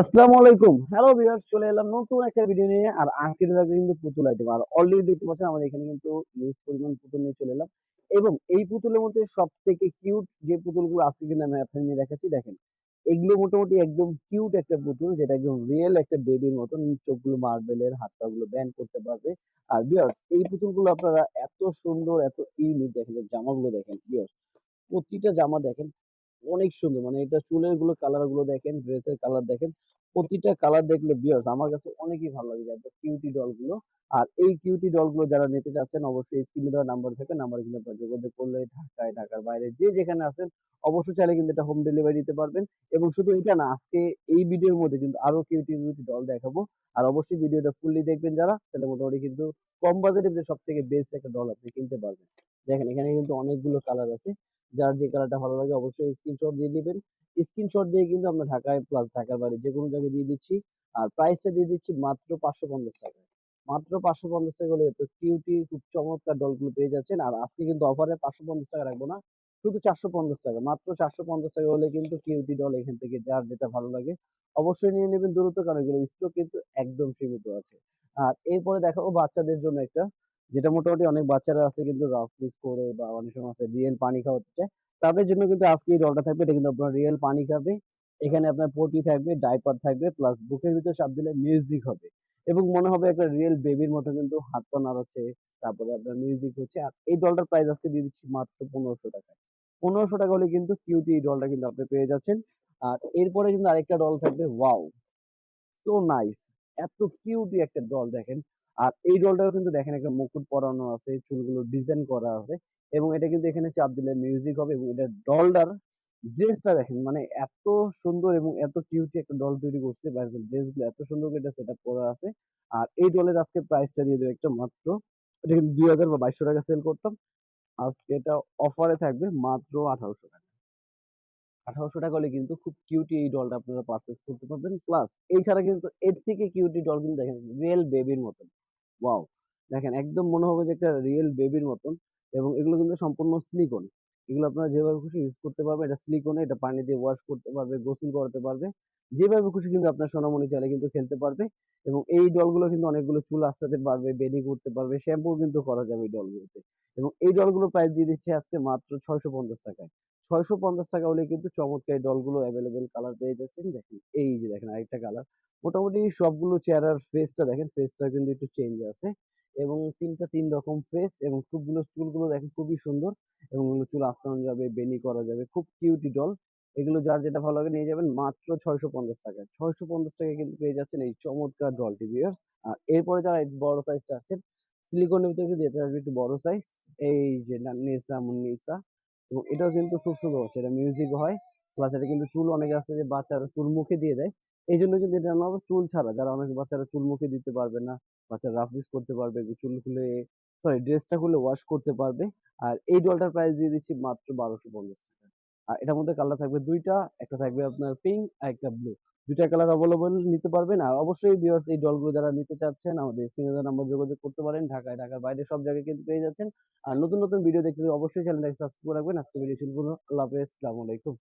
আসসালামু আলাইকুম। Hello viewers চলে এলাম নতুন একটা ভিডিও নিয়ে। আর আজকে কিন্তু পুতুল আইটেম আর অলরেডি দেখতে পাচ্ছেন, আমাদের এখানে কিন্তু ইউজ পরিমাণ পুতুল নিয়ে চলে এলাম। এবং এই পুতুলের মধ্যে সব থেকে কিউট যে পুতুলগুলো আজকে কিন্তু আমি নিয়ে দেখেন, এগুলো মোটামুটি একদম কিউট একটা পুতুল, যেটা একদম রিয়েল একটা বেবির মতন। চোখগুলো মার্বেলের হাত পা ব্যান্ড করতে পারবে। আর ভিউয়ার্স এই পুতুলগুলো আপনারা এত সুন্দর, এত ইউনিক দেখেন, জামাগুলো দেখেন ভিউয়ার্স প্রতিটা জামা দেখেন অনেক সুন্দর। মানে এটা চুলেরগুলো কালারগুলো দেখেন ড্রেসের কালার দেখেন, প্রতিটা কালার দেখলে ভিউয়ার্স আমার কাছে অনেকই ভালো লাগে এত কিউটি ডলগুলো। আর এই কিউটি ডলগুলো যারা নিতে চাচ্ছেন, অবশ্যই স্ক্রিনে দেওয়া নাম্বার থাকে নাম্বারে কিন্তু আপনারা যোগাযোগ করলে ঢাকায়, ঢাকার বাইরে যে যেখানে আছেন, অবশ্যই চাইলে কিন্তু এটা হোম ডেলিভারি দিতে পারবেন। এবং শুধু এটা না, আজকে এই ভিডিওর মধ্যে কিন্তু আরও কিউটি কিউটি ডল দেখাবো। আর অবশ্যই ভিডিওটা ফুললি দেখবেন যারা, তাহলে মোটামুটি কিন্তু কম বাজেটের সব থেকে বেস্ট একটা ডল আপনি কিনতে পারবেন। দেখেন, এখানে কিন্তু অনেকগুলো কালার আছে। যার যে কালারটা ভালো লাগে অবশ্যই স্ক্রিনশট দিয়ে দিবেন। স্ক্রিনশট দিয়ে কিন্তু আমরা ঢাকায় প্লাস ঢাকার বাইরে যে কোনো জায়গায় দিয়ে দিচ্ছি। আর প্রাইসটা দিয়ে দিচ্ছি মাত্র পাঁচশো পঞ্চাশ টাকায় মাত্র পাঁচশো পঞ্চাশ টাকা হলে এত কিউটি খুব চমৎকার ডলগুলো পেয়ে যাচ্ছেন। আর আজকে কিন্তু অফারে পাঁচশো পঞ্চাশ টাকা রাখব না, শুধু চারশো পঞ্চাশ টাকা। মাত্র চারশো পঞ্চাশ টাকা হলে কিন্তু কিউটি ডল এখান থেকে যার যেটা ভালো লাগে অবশ্যই নিয়ে নেবেন দ্রুত কারণ এগুলো স্টক কিন্তু একদম সীমিত আছে। আর এরপরে দেখাবো বাচ্চাদের জন্য একটা যেটা মোটামুটি অনেক বাচ্চারা আছে কিন্তু রাফ ইউজ করে বা অনেক সময় আছে রিয়েল পানি খাওয়াতে চায় তাদের জন্য কিন্তু আজকে এই ডলটা থাকবে, এটা কিন্তু আপনার রিয়েল পানি খাবে, এখানে আপনার পটি থাকবে ডাইপার থাকবে প্লাস বুকের ভিতরে চাপ দিলে মিউজিক হবে এবং মনে হবে একটা রিয়েল বেবির মতো কিন্তু হাত পা নাড়াচ্ছে, তারপরে আপনার মিউজিক হচ্ছে, আর এই ডলটার প্রাইস আজকে দিয়ে দিচ্ছি মাত্র পনেরোশো টাকায় পনেরোশো টাকা হলে কিন্তু কিউটি এই ডলটা কিন্তু আপনি পেয়ে যাচ্ছেন, আর এরপরে কিন্তু আরেকটা ডল থাকবে ওয়াও সো নাইস এত কিউটি একটা ডল দেখেন আর এই ডলটাও কিন্তু দেখেন একটা মুকুট পরানো আছে, চুলগুলো ডিজাইন করা আছে এবং এটা কিন্তু এখানে চাপ দিলে মিউজিক হবে এবং এটা ডলটার ড্রেসটা দেখেন মানে এত সুন্দর এবং এত কিউটি একটা ডল তৈরি করছে ড্রেসগুলো এত সুন্দর করে এটা সেট আপ করা আছে। আর এই ডলের আজকে প্রাইসটা দিয়ে দেবো একটা মাত্র, এটা কিন্তু দুই হাজার বা বাইশশো টাকা সেল করতাম। আজকে এটা অফারে থাকবে মাত্র আঠারোশো টাকা। আঠারোশো টাকা হলে কিন্তু খুব কিউটি এই ডলটা আপনারা পারচেস করতে পারবেন। প্লাস এছাড়া কিন্তু এর থেকে কিউটি ডল কিন্তু দেখেন রিয়েল বেবির মতন। ওয়াও দেখেন, একদম মনে হবে যে একটা রিয়েল বেবির মতন এবং এগুলো কিন্তু সম্পূর্ণ সিলিকন এগুলো আপনারা যেভাবে খুশি ইউজ করতে পারবেন এটা সিলিকনে এটা পানি দিয়ে ওয়াশ করতে পারবে, গোসল করতে পারবে, যেভাবে খুশি কিন্তু আপনার সোনামণি চাইলে কিন্তু খেলতে পারবে এবং এই ডলগুলো কিন্তু অনেকগুলো চুল আশ্রাতে পারবে বেডি করতে পারবে শ্যাম্পু কিন্তু করা যাবে এই ডলগুলোতে এবং এই ডলগুলো প্রাইস দিয়ে দিচ্ছে আজকে মাত্র ছয়শো পঞ্চাশ টাকায়। ছয়শো পঞ্চাশ টাকা হলে কিন্তু চমৎকার ডলগুলো অ্যাভেলেবেল কালার পেয়ে যাচ্ছেন। দেখেন, এই যে দেখেন আরেকটা কালার মোটামুটি সবগুলো চেহারার ফেসটা দেখেন ফেসটা কিন্তু একটু চেঞ্জ আছে। এবং তিনটা তিন রকম ফেস এবং খুবগুলো চুলগুলো দেখেন খুবই সুন্দর এবং চুল আঁচড়ানো যাবে, বেনি করা যাবে, খুব কিউটি ডল এগুলো যার যেটা ভালো লাগে নিয়ে যাবেন মাত্র ছয়শো পঞ্চাশ টাকায় ছয়শো পঞ্চাশ টাকায় কিন্তু পেয়ে যাচ্ছেন এই চমৎকার ডলটি ভিউয়ার্স আর এরপরে যারা বড় সাইজ চাচ্ছেন সিলিকনের ভিতরে কিন্তু এটা আসবে একটু বড় সাইজ এই যে নেসা মুন্নিসা এবং এটাও কিন্তু খুব সুন্দর হচ্ছে। এটা মিউজিক হয় প্লাস এটা কিন্তু চুল অনেকে আছে যে বাচ্চারা চুল মুখে দিয়ে দেয়। এই জন্য কিন্তু এটা আমার চুল ছাড়া। যারা অনেক বাচ্চারা চুল মুখে দিতে পারবে না, বাচ্চারা রাফ ইউজ করতে পারবে চুল খুলে সরি ড্রেসটা খুলে ওয়াশ করতে পারবে। আর এই ডলটার প্রাইস দিয়ে দিচ্ছি মাত্র বারোশো পঞ্চাশ টাকা। আর এটার মধ্যে কালার থাকবে দুইটা, একটা থাকবে আপনার পিঙ্ক আর একটা ব্লু দুইটা কালার অবলম্বন নিতে পারবেন। আর অবশ্যই ভিউয়ার্স এই ডলগুলো যারা নিতে চাচ্ছেন, আমাদের স্ক্রিনে নাম্বার যোগাযোগ করতে পারেন। ঢাকায়, ঢাকার বাইরে সব জায়গায় কিন্তু পেয়ে যাচ্ছেন। আর নতুন নতুন ভিডিও দেখতে অবশ্যই চ্যানেলটাকে সাবস্ক্রাইব করে রাখবেন। আজকে ভিডিও শুরু আল্লাহ হাফেজ। আসসালামু আলাইকুম।